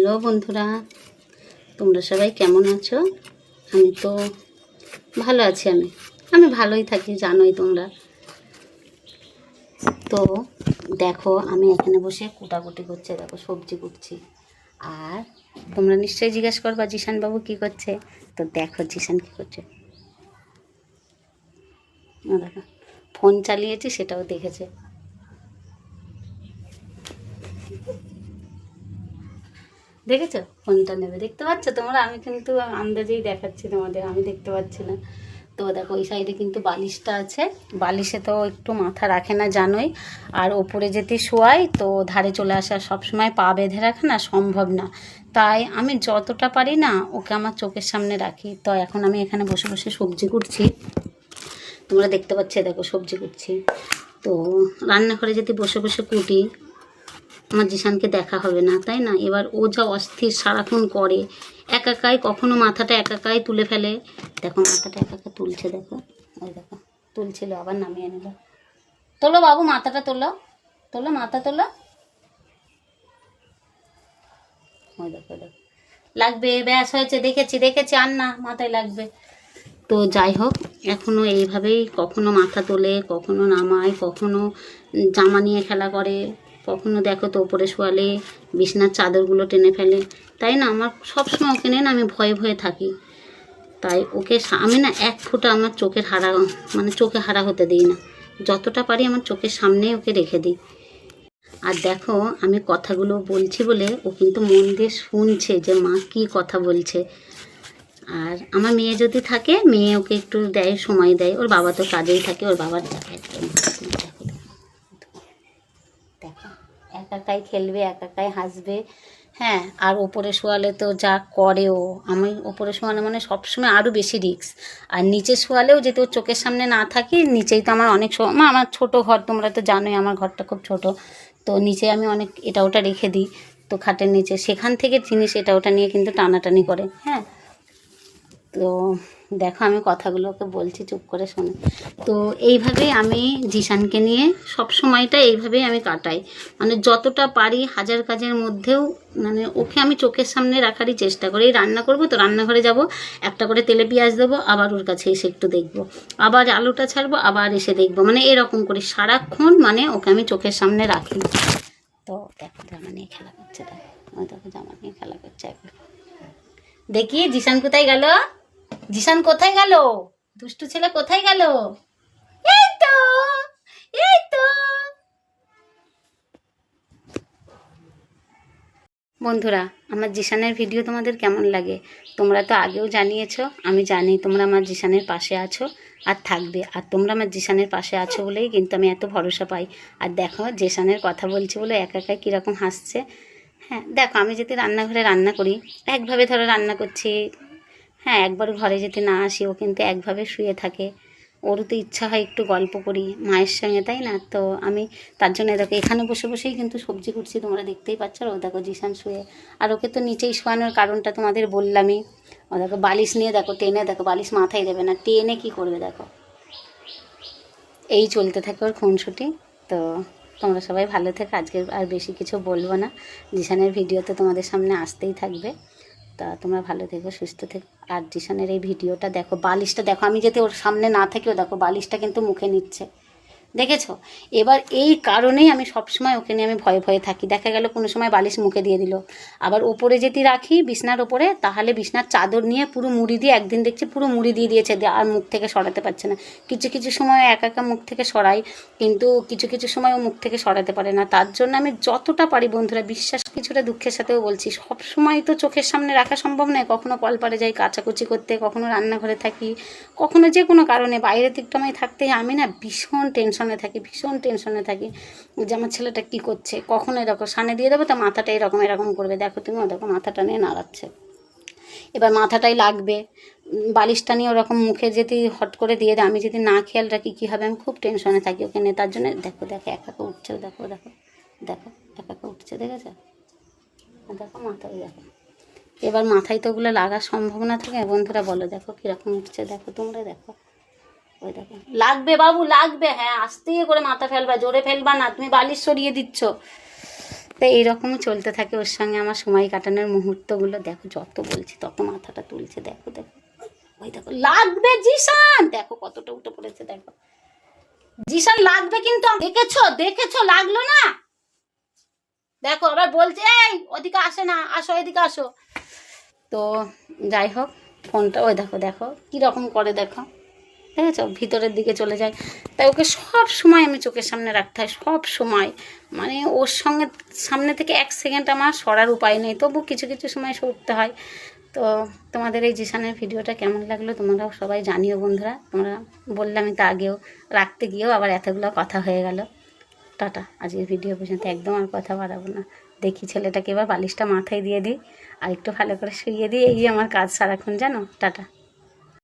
Hello বন্ধুরা, তোমরা সবাই কেমন আছো? আমি তো ভালো আছি আমি। আমি ভালোই থাকি, জানোই তোমরা। তো দেখো, আমি এখানে বসে কুটাকুটি করছে, দেখো সবজি কুটছি। আর তোমরা নিশ্চয়ই জিজ্ঞাসা করবা জিশান বাবু কী করছে? তো দেখো জিশান কী করছে। দেখো, ফোন চালিয়েছি, সেটাও দেখেছে। দেখেছ? ফোনটা নেবে। দেখতে পাচ্ছ তোমরা? আমি কিন্তু আন্দাজেই দেখাচ্ছি তোমাদের। আমি দেখতে পাচ্ছি না। তো দেখো ওই সাইডে কিন্তু বালিশটা আছে। বালিশে তো একটু মাথা রাখে না, জানোই। আর ওপরে যেতে শোয়াই তো ধারে চলে আসা সবসময় পা বেঁধে রাখা না সম্ভব না। তাই আমি যতটা পারি না, ওকে আমার চোখের সামনে রাখি। তো এখন আমি এখানে বসে বসে সবজি কুটছি। তোমরা দেখতে পাচ্ছ, দেখো সবজি কুটছি। তো রান্নাঘরে যদি বসে বসে কুটি আমার জিশানকে দেখা হবে না, তাই না? এবার ও যা অস্থির সারাক্ষণ করে, একাকাই কখনো মাথাটা একাকাই তুলে ফেলে। দেখো, মাথাটা একাকা তুলছে, দেখো। ওই দেখো, তুলছিল, আবার নামিয়ে নিল। তোলো বাবু, মাথাটা তোলো। তোলো, মাথা তোলো। ওই দেখো দেখো। লাগবে, ব্যাস হয়েছে, দেখেছি দেখেছি, আর না, মাথায় লাগবে। তো যাই হোক এখনও এইভাবেই কখনো মাথা তোলে, কখনো নামায়, কখনো জামা নিয়ে খেলা করে। কখনো দেখো তো ওপরে শোয়ালে বিছনার চাদরগুলো টেনে ফেলে। তাই না? আমার সবসময় ওকে নিয়ে না আমি ভয়ে ভয়ে থাকি। তাই ওকে আমি না এক ফোঁটা আমার চোখের হারা মানে চোখে হারা হতে দিই না। যতটা পারি আমার চোখের সামনেই ওকে রেখে দিই। আর দেখো, আমি কথাগুলো বলছি বলে ও কিন্তু মন দিয়ে শুনছে যে মা কী কথা বলছে। আর আমার মেয়ে যদি থাকে, মেয়ে ওকে একটু দেয়, সময় দেয়। ওর বাবা তো কাজেই থাকে, ওর বাবার দেখা একদম দেখো দেখো একাকাই খেলবে, একাকাই হাসবে। হ্যাঁ আর ওপরে শোয়ালে তো যা করে ও আমি ওপরে শোয়ানো মানে সবসময় আরও বেশি রিক্স আর নিচে শোয়ালেও যেহেতু চোখের সামনে না থাকি, নিচেই তো আমার অনেক সময় আমার ছোট ঘর তোমরা তো জানোই, আমার ঘরটা খুব ছোট। তো নিচে আমি অনেক এটা ওটা রেখে দিই, তো খাটের নিচে। সেখান থেকে জিনিস এটা ওটা নিয়ে কিন্তু টানাটানি করে হ্যাঁ। তো দেখো আমি কথাগুলো ওকে বলছি, চুপ করে শোনে। তো এইভাবেই আমি জিশানকে নিয়ে সব সময়টা এইভাবেই আমি কাটাই। মানে যতটা পারি হাজার কাজের মধ্যেও মানে ওকে আমি চোখের সামনে রাখারই চেষ্টা করি। রান্না করব তো রান্নাঘরে যাব, একটা করে তেলে পেঁয়াজ দেবো, আবার ওর কাছে এসে একটু দেখব। আবার আলুটা ছাড়বো, আবার এসে দেখব। মানে এরকম করি সারাক্ষণ মানে ওকে আমি চোখের সামনে রাখি। তো দেখো জামা নিয়ে খেলা করছে, দেখো। ওই দেখো জামা নিয়ে খেলা করছে দেখি জিশান কোথায় গেল? জিশান কোথায় গেল? দুষ্টু ছেলে কোথায় গেল? বন্ধুরা, আমার জিশানের ভিডিও তোমাদের কেমন লাগে? তোমরা তো আগেও জানিয়েছো, আমি জানি তোমরা আমার জিশানের পাশে আছো আর থাকবে। আর তোমরা আমার জিশানের পাশে আছো বলেই কিন্তু আমি এত ভরসা পাই। আর দেখো, জিশানের কথা বলছি বলে একা একাই কীরকম হাসছে। হ্যাঁ দেখো, আমি যদি রান্নাঘরে রান্না করি, একভাবে ধরো রান্না করছি হ্যাঁ একবার ঘরে যদি না আসি, ও কিন্তু একভাবে শুয়ে থাকে। ওরও তো ইচ্ছা হয় একটু গল্প করি, মায়ের সঙ্গে, তাই না? তো আমি তার জন্য দেখো, এখানে বসে বসেই কিন্তু সবজি কুটছি, তোমরা দেখতেই পাচ্ছ। আর ও দেখো, জিশান শুয়ে। আর ওকে তো নিচেই শোয়ানোর কারণটা তোমাদের বললামই। ও দেখো, বালিশ নিয়ে দেখো, টেনে দেখো, বালিশ মাথায় দেবে না। টেনে কি করবে, দেখো? এই চলতে থাকে ওর খুনসুটি। তো তোমরা সবাই ভালো থেকো। আজকে আর বেশি কিছু বলব না। জিশানের ভিডিও তো তোমাদের সামনে আসতেই থাকবে। তা তোমরা ভালো থেকো, সুস্থ থেকো। আর জিশানের এই ভিডিওটা দেখো, বালিশটা দেখো। আমি যাতে ওর সামনে না থাকি ও দেখো, বালিশটা কিন্তু মুখে নিচ্ছে। দেখেছ? এবার এই কারণেই আমি সবসময় ওকে নিয়ে আমি ভয়ে ভয়ে থাকি। দেখা গেল কোনো সময় বালিশ মুখে দিয়ে দিল। আবার ওপরে যদি রাখি, বিছনার ওপরে, তাহলে বিছনার চাদর নিয়ে পুরো মুড়ি দিয়ে, একদিন দেখছি পুরো মুড়ি দিয়ে দিয়েছে আর মুখ থেকে সরাতে পারছে না। কিছু কিছু সময় একা একা মুখ থেকে সরাই কিন্তু কিছু কিছু সময় ও মুখ থেকে সরাতে পারে না। তার জন্য আমি যতটা পারি বন্ধুরা, বিশ্বাস কিছুটা দুঃখের সাথেও বলছি সব সময় তো চোখের সামনে রাখা সম্ভব নয়। কখনো কলপারে যাই, কাচাকুচি করতে, কখনো রান্নাঘরে থাকি, কখনো যে কোনো কারণে। বাইরের দিকটা আমি থাকতে আমি না ভীষণ টেনশনে থাকি, ভীষণ টেনশনে থাকি যে আমার ছেলেটা কী করছে, কখনো এরকম সানে দিয়ে দেবো, তা মাথাটা এরকম এরকম করবে। দেখো তুমি দেখো মাথাটা নিয়ে নাড়াচ্ছে। এবার মাথাটাই লাগবে। বালিশটা নিয়ে ওরকম মুখে যদি হট করে দিয়ে দেয়, আমি যদি না খেয়াল রাখি কী হবে, আমি খুব টেনশনে থাকি ওকে নিয়ে। তার জন্য দেখো দেখো, একা একা উঠছে, দেখো দেখো দেখো, একা একা উঠছে, দেখেছ? দেখো মাথায় দেখো। এবার মাথায় তো ওগুলো লাগার সম্ভাবনা থাকে। বন্ধুরা বলো, দেখো কীরকম উঠছে, দেখো তোমরা দেখো। ওই দেখো লাগবে বাবু, লাগবে। হ্যাঁ আস্তে করে মাথা ফেলবা, জোরে ফেলবা না, তুমি বালিশ সরিয়ে দিচ্ছ। তো এইরকমই চলতে থাকে ওর সঙ্গে আমার সময় কাটানোর মুহূর্তগুলো। দেখো, যত বলছি তত মাথাটা তুলছে। দেখো দেখো। ওই দেখো, লাগবে জিসান দেখো কতটা উঠে পড়েছে, দেখো। জিসান লাগবে কিন্তু দেখেছ দেখেছ, লাগল না? দেখো, আবার বলছে, এই, ওদিকে আসে না, আসো, এদিকে আসো। তো যাই হোক, ফোনটা, ওই দেখো দেখো, কীরকম করে দেখো। দেখেছ ভিতরের দিকে চলে যায় তাই ওকে সব সময় আমি চোখের সামনে রাখতে হয়, সব সময়। মানে ওর সঙ্গে, সামনে থেকে এক সেকেন্ড আমার সরার উপায় নেই, তবু কিছু কিছু সময় সরতে হয়। তো তোমাদের এই জিসানের ভিডিওটা কেমন লাগল তোমরাও সবাই জানিও বন্ধুরা। তোমরা বললামই তো আগেও রাখতে গিয়েও আবার এতগুলো কথা হয়ে গেল। টাটা, আজকের ভিডিও পর্যন্ত একদম আর কথা বাড়াবো না। দেখি ছেলেটাকে এবার বালিশটা মাথায় দিয়ে দিই, আর একটু ভালো করে শুইয়ে দিই, এই আমার কাজ সারাক্ষণ, জানো? টাটা।